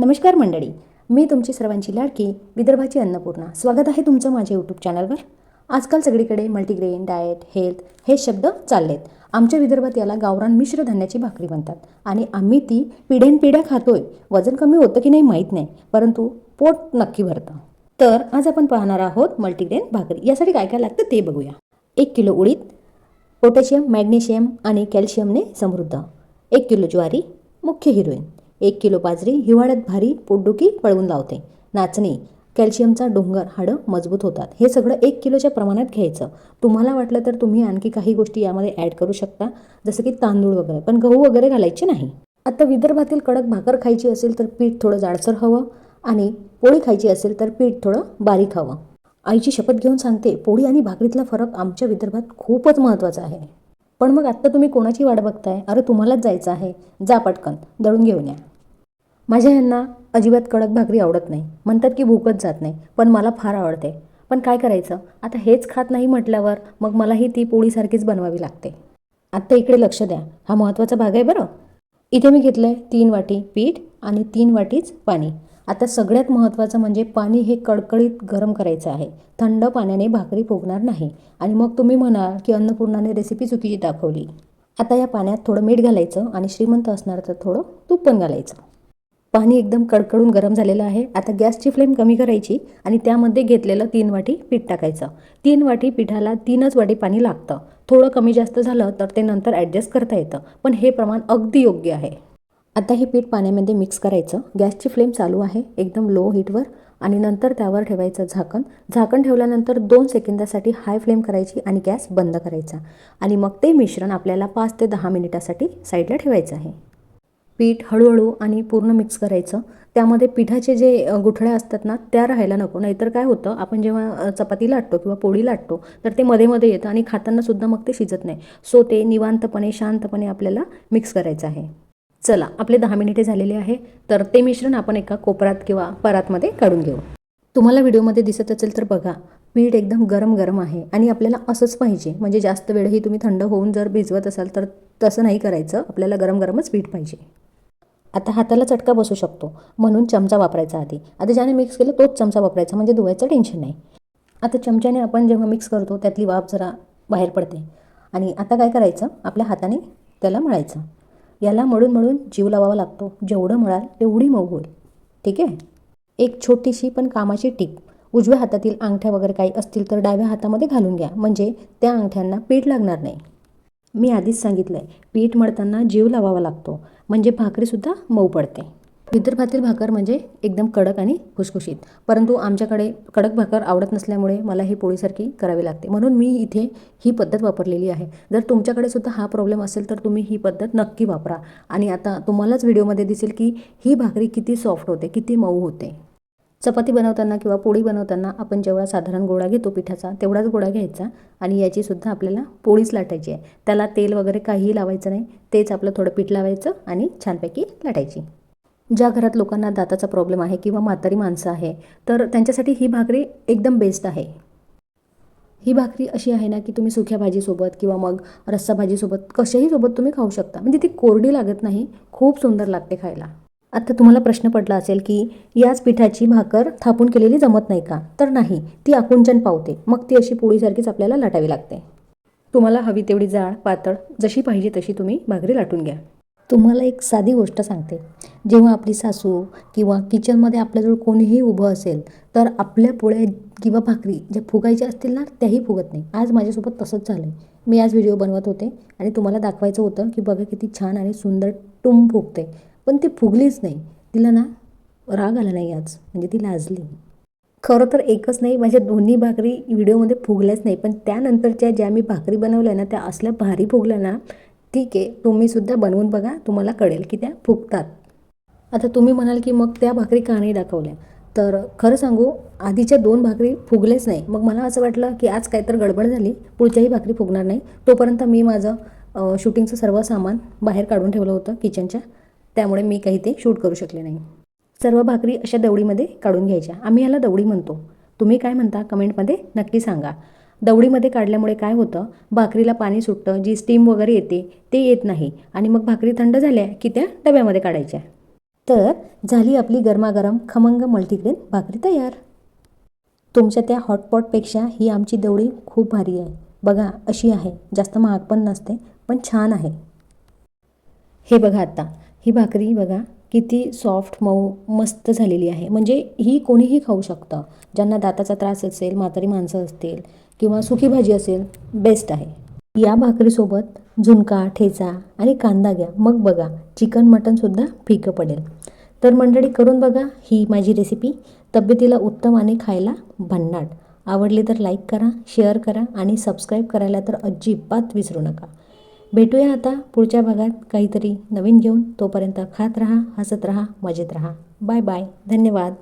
नमस्कार मंडळी मी तुमची सर्वांची लाडकी विदर्भाची अन्नपूर्णा. स्वागत आहे तुमचं माझ्या यूट्यूब चॅनलवर आजकाल सगळीकडे मल्टीग्रेन डाएट हेल्थ हे शब्द चाललेत. आमच्या विदर्भात याला गावरान मिश्र धान्याची भाकरी म्हणतात. आणि आम्ही ती पिढ्यानपिढ्या खातोय. वजन कमी होतं की नाही माहीत नाही परंतु पोट नक्की भरतं. तर आज आपण पाहणार आहोत मल्टीग्रेन भाकरी. यासाठी काय काय लागतं ते बघूया. एक किलो उडीद पोटॅशियम मॅग्नेशियम आणि कॅल्शियमने समृद्ध. एक किलो ज्वारी मुख्य हिरोईन. एक किलो बाजरी हिवाळ्यात भारी पोटदुखी पळवून लावते. नाचणी कॅल्शियमचा डोंगर हाडं मजबूत होतात. हे सगळं एक किलोच्या प्रमाणात घ्यायचं. तुम्हाला वाटलं तर तुम्ही आणखी काही गोष्टी यामध्ये ॲड करू शकता जसं की तांदूळ वगैरे. पण गहू वगैरे घालायचे नाही. आता विदर्भातील कडक भाकर खायची असेल तर पीठ थोडं जाडसर हवं आणि पोळी खायची असेल तर पीठ थोडं बारीक हवं. आईची शपथ घेऊन सांगते पोळी आणि भाकरीतला फरक आमच्या विदर्भात खूपच महत्त्वाचा आहे. पण मग आत्ता तुम्ही कोणाची वाट बघताय? अरे तुम्हालाच जायचं आहे. जा पटकन दळून घेऊन या. माझ्या ह्यांना अजिबात कडक भाकरी आवडत नाही. म्हणतात की भूकच जात नाही पण मला फार आवडते. पण काय करायचं? आता हेच खात नाही म्हटल्यावर मग मलाही ती पोळीसारखीच बनवावी लागते. आत्ता इकडे लक्ष द्या. हा महत्त्वाचा भाग आहे बरं. इथे मी घेतलं आहे तीन वाटी पीठ आणि तीन वाटीच पाणी. आता सगळ्यात महत्त्वाचं म्हणजे पाणी हे कडकडीत गरम करायचं आहे. थंड पाण्याने भाकरी फुगणार नाही. आणि मग तुम्ही म्हणाल की अन्नपूर्णाने रेसिपी चुकीची दाखवली. आता या पाण्यात थोडं मीठ घालायचं आणि श्रीमंत असणार तर थोडं तूप पण घालायचं. पाणी एकदम कडकडून गरम झालेलं आहे. आता गॅसची फ्लेम कमी करायची आणि त्यामध्ये घेतलेलं तीन वाटी पीठ टाकायचं. तीन वाटी पिठाला तीनच वाटी पाणी लागतं. थोडं कमी जास्त झालं तर ते नंतर ॲडजस्ट करता येतं. पण हे प्रमाण अगदी योग्य आहे. आता हे पीठ पाण्यामध्ये मिक्स करायचं. गॅसची फ्लेम चालू आहे. एकदम लो हीटवर आणि नंतर त्यावर ठेवायचं झाकण. झाकण ठेवल्यानंतर दोन सेकंदासाठी हाय फ्लेम करायची आणि गॅस बंद करायचा. आणि मग ते मिश्रण आपल्याला पाच ते दहा मिनिटासाठी साईडला ठेवायचं आहे. पीठ हळूहळू आणि पूर्ण मिक्स करायचं. त्यामध्ये पिठाचे जे गुठळ्या असतात ना त्या राहायला नको. नाहीतर काय होतं आपण जेव्हा चपाती लाटतो किंवा पोळी लाटतो तर ते मध्ये मध्ये येतं आणि खाताना सुद्धा मग ते शिजत नाही. सो ते निवांतपणे शांतपणे आपल्याला मिक्स करायचं आहे. चला आपले दहा मिनिटे झालेले आहे. तर ते मिश्रण आपण एका कोपरात किंवा परातमध्ये काढून घेऊ. तुम्हाला व्हिडिओमध्ये दिसत असेल तर बघा पीठ एकदम गरम गरम आहे आणि आपल्याला असंच पाहिजे. म्हणजे जास्त वेळही तुम्ही थंड होऊन जर भिजवत असाल तर तसं नाही करायचं. आपल्याला गरम गरमच पीठ पाहिजे. आता हाताला चटका बसू शकतो. म्हणून चमचा वापरायचा आधी. आता ज्याने मिक्स केलं तोच चमचा वापरायचा. म्हणजे धुवायचं टेन्शन नाही. आता चमच्याने आपण जेव्हा मिक्स करतो त्यातली वाफ जरा बाहेर पडते. आणि आता काय करायचं? आपल्या हाताने त्याला मळायचं. याला मळून मळून जीव लावावा लागतो. जेवढं मळाल तेवढी मऊ होईल. ठीक आहे? एक छोटीशी पण कामाची टीप. उजव्या हातातील अंगठ्या वगैरे काही असतील तर डाव्या हातामध्ये घालून घ्या. म्हणजे त्या अंगठ्यांना पीठ लागणार नाही. मी आधीच सांगितलं आहे पीठ मळताना जीव लावावा लागतो म्हणजे भाकरीसुद्धा मऊ पडते. विदर्भातील भाकर म्हणजे एकदम कडक आणि खुसखुशीत. परंतु आमच्याकडे कडक भाकर आवडत नसल्यामुळे मला ही पोळीसारखी करावी लागते. म्हणून मी इथे ही पद्धत वापरलेली आहे. जर तुमच्याकडे सुद्धा हा प्रॉब्लेम असेल तर तुम्ही ही पद्धत नक्की वापरा. आणि आता तुम्हालाच व्हिडिओमध्ये दिसेल की ही भाकरी किती सॉफ्ट होते किती मऊ होते. चपाती बनवताना किंवा पोळी बनवताना आपण जेवढा साधारण गोळा घेतो पिठाचा तेवढाच गोळा घ्यायचा आणि याचीसुद्धा आपल्याला पोळीच लाटायची आहे. त्याला तेल वगैरे काहीही लावायचं नाही तेच आपलं थोडं पीठ लावायचं आणि छानपैकी लाटायची. ज्या घरात लोकांना दाताचा प्रॉब्लेम आहे किंवा म्हातारी माणसं आहे तर त्यांच्यासाठी ही भाकरी एकदम बेस्ट आहे. ही भाकरी अशी आहे ना की तुम्ही सुक्या भाजीसोबत किंवा मग रस्सा भाजीसोबत कशाही सोबत तुम्ही खाऊ शकता. म्हणजे ती कोरडी लागत नाही खूप सुंदर लागते खायला. आता तुम्हाला प्रश्न पडला असेल की याच पिठाची भाकर थापून केलेली जमत नाही का? तर नाही ती आकुंचन पावते. मग ती अशी पोळीसारखीच आपल्याला लाटावी लागते. तुम्हाला हवी तेवढी जाळ पातळ जशी पाहिजे तशी तुम्ही भाकरी लाटून घ्या. तुम्हाला एक साधी गोष्ट सांगते. जेव्हा आपली सासू किंवा किचनमध्ये आपल्याजवळ कोणीही उभं असेल तर आपल्या पोळ्या किंवा भाकरी ज्या फुगायच्या असतील ना त्याही फुगत नाही. आज माझ्यासोबत तसंच झालं आहे मी आज व्हिडिओ बनवत होते आणि तुम्हाला दाखवायचं होतं की बघा किती छान आणि सुंदर टुम फुगते. पण ती फुगलीच नाही. तिला ना राग आला नाही आज. म्हणजे ती लाजली. खरं तर एकच नाही माझ्या दोन्ही भाकरी व्हिडिओमध्ये फुगल्याच नाही. पण त्यानंतरच्या ज्या मी भाकरी बनवल्या ना त्या असल्या भारी फुगल्या ना ठीक आहे तुम्हीसुद्धा बनवून बघा तुम्हाला कळेल की त्या फुगतात. आता तुम्ही म्हणाल की मग त्या भाकरी का नाही दाखवल्या? तर खरं सांगू आधीच्या दोन भाकरी फुगलेच नाही. मग मला असं वाटलं की आज काहीतरी गडबड झाली पुढच्याही भाकरी फुगणार नाही. तोपर्यंत मी माझं शूटिंगचं सर्व सामान बाहेर काढून ठेवलं होतं किचनच्या. त्यामुळे मी काही ते शूट करू शकले नाही. सर्व भाकरी अशा दवडीमध्ये काढून घ्यायच्या. आम्ही याला दवडी म्हणतो. तुम्ही काय म्हणता कमेंटमध्ये नक्की सांगा. दवडीमध्ये काढल्यामुळे काय होतं? भाकरीला पाणी सुटतं जी स्टीम वगैरे येते ते येत नाही आणि मग भाकरी थंड झाल्या की त्या डब्यामध्ये काढायच्या. तर झाली आपली गरमागरम खमंग मल्टीग्रेन भाकरी तयार. तुमच्या त्या हॉटपॉटपेक्षा ही आमची दवडी खूप भारी आहे. बघा अशी आहे. जास्त महाग पण नसते पण छान आहे. हे बघा आता. ही भाकरी बघा किती सॉफ्ट मऊ मस्त झालेली आहे. म्हणजे ही कोणीही खाऊ शकतं. ज्यांना दाताचा त्रास असेल म्हातारी माणसं असतील किंवा सुकी भाजी असेल बेस्ट आहे. या भाकरीसोबत झुणका ठेचा आणि कांदा घ्या. मग बघा चिकन मटनसुद्धा फिकं पडेल. तर मंडळी करून बघा ही माझी रेसिपी तब्येतीला उत्तम आणि खायला भन्नाट. आवडली तर लाईक करा शेअर करा आणि सबस्क्राईब करायला तर अजिबात विसरू नका. भेटूया आता पुढच्या भागात काहीतरी नवीन घेऊन. तोपर्यंत खात राहा हसत रहा मजेत राहा. Bye bye. धन्यवाद.